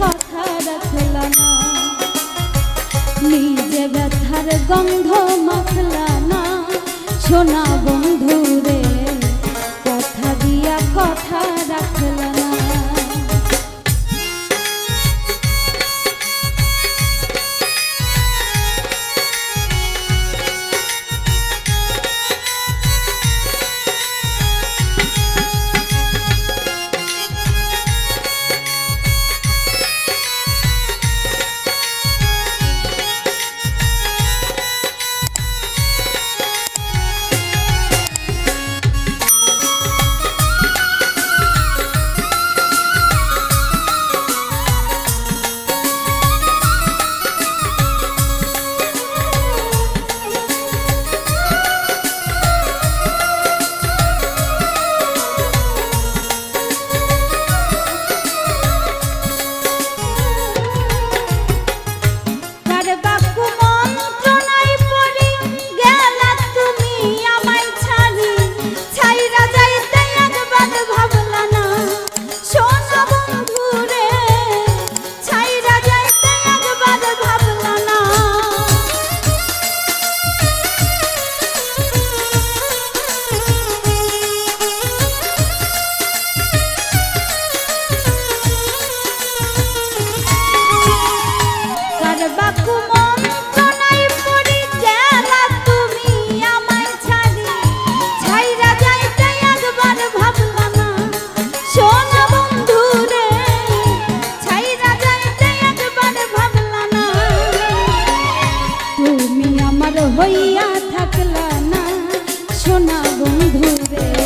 কথা রাখল না নিজে ব্যথার গন্ধ মাখল না সোনা বন্ধু না বন্ধু রে